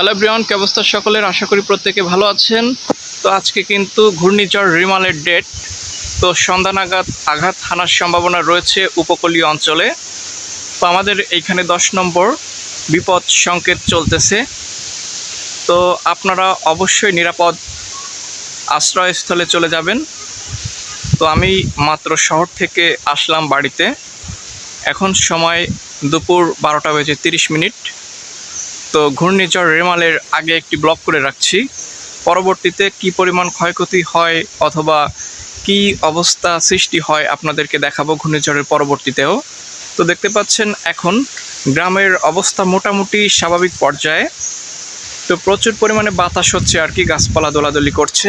Hello Brian কে অবস্থা সকলের? আশা করি প্রত্যেকে ভালো আছেন। তো আজকে কিন্তু ঘূর্ণিঝড় রিমালের ডেট তো সন্ধ্যা আঘাত হানার সম্ভাবনা রয়েছে উপকূলীয় অঞ্চলে। তো আমাদের এইখানে দশ নম্বর বিপদ সংকেত চলতেছে। তো আপনারা অবশ্যই নিরাপদ আশ্রয়স্থলে চলে যাবেন। তো আমি মাত্র শহর থেকে আসলাম বাড়িতে। এখন সময় দুপুর বারোটা বেজে তিরিশ মিনিট। তো ঘূর্ণিঝড় রেমালের আগে একটি ব্লক করে রাখছি। পরবর্তীতে কি পরিমাণ ক্ষয়ক্ষতি হয় অথবা কি অবস্থা সৃষ্টি হয় আপনাদেরকে দেখাবো ঘূর্ণিঝড়ের পরবর্তীতেও। তো দেখতে পাচ্ছেন এখন গ্রামের অবস্থা মোটামুটি স্বাভাবিক পর্যায়ে। তো প্রচুর পরিমাণে বাতাস হচ্ছে আর কি, গাছপালা দোলাদলি করছে।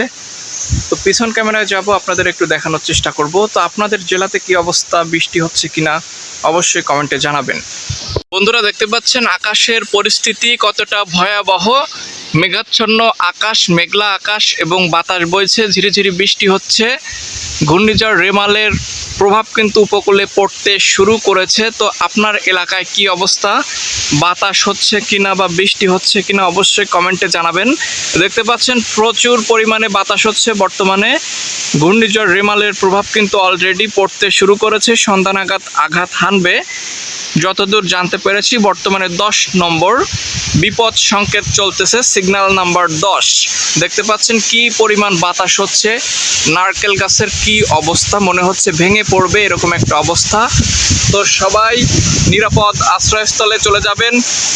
তো পিছন ক্যামেরায় যাব, আপনাদের একটু দেখানোর চেষ্টা করব। তো আপনাদের জেলাতে কি অবস্থা, বৃষ্টি হচ্ছে কিনা, অবশ্যই কমেন্টে জানাবেন। বন্ধুরা দেখতে পাচ্ছেন, আকাশের পরিস্থিতি কতটা ভয়াবহ। মেঘাচ্ছন্ন আকাশ, মেঘলা আকাশ এবং বাতাস বইছে, ঝিরি ঝিরি বৃষ্টি হচ্ছে। ঘূর্ণিঝড় রেমালের প্রভাব কিন্তু উপকূলে পড়তে শুরু করেছে। তো আপনার এলাকায় কি অবস্থা? বাতাস হচ্ছে কিনা বা বৃষ্টি হচ্ছে কিনা অবশ্যই কমেন্টে জানাবেন। দেখতে পাচ্ছেন, প্রচুর পরিমাণে বাতাস হচ্ছে বর্তমানে। ঘূর্ণিঝড় রেমালের প্রভাব কিন্তু অলরেডি পড়তে শুরু করেছে। সন্ধ্যা নাগাদ আঘাত হানবে। যতদূর জানতে পেরেছি, বর্তমানে দশ নম্বর বিপদ সংকেত চলতেছে, সিগন্যাল নাম্বার দশ। দেখতে পাচ্ছেন কি পরিমাণ বাতাস হচ্ছে, নারকেল গাছের কি অবস্থা, মনে হচ্ছে ভেঙে পড়বে এরকম একটা অবস্থা। তো সবাই নিরাপদ আশ্রয়স্থলে চলে যাবেন।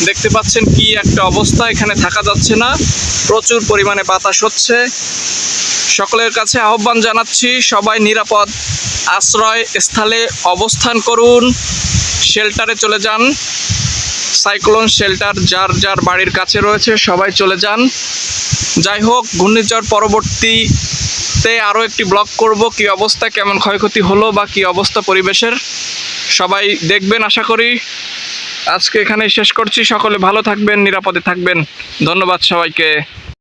দেখতে পাচ্ছেন কি একটা অবস্থা, এখানে থাকা যাচ্ছে না। প্রচুর পরিমাণে বাতাস হচ্ছে। সকলের কাছে আহ্বান জানাচ্ছি, সবাই নিরাপদ আশ্রয় স্থলে অবস্থান করুন। শেল্টারে চলে যান। সাইক্লোন শেল্টার যার যার বাড়ির কাছে রয়েছে, সবাই চলে যান। যাই হোক, ঘূর্ণিঝড় পরবর্তীতে আরও একটি ব্লগ করব, কি অবস্থা, কেমন ক্ষয়ক্ষতি হলো বা কি অবস্থা পরিবেশের, সবাই দেখবেন, আশা করি। আজকে এখানে শেষ করছি, সকলে ভালো থাকবেন, নিরাপদে থাকবেন। ধন্যবাদ সবাইকে।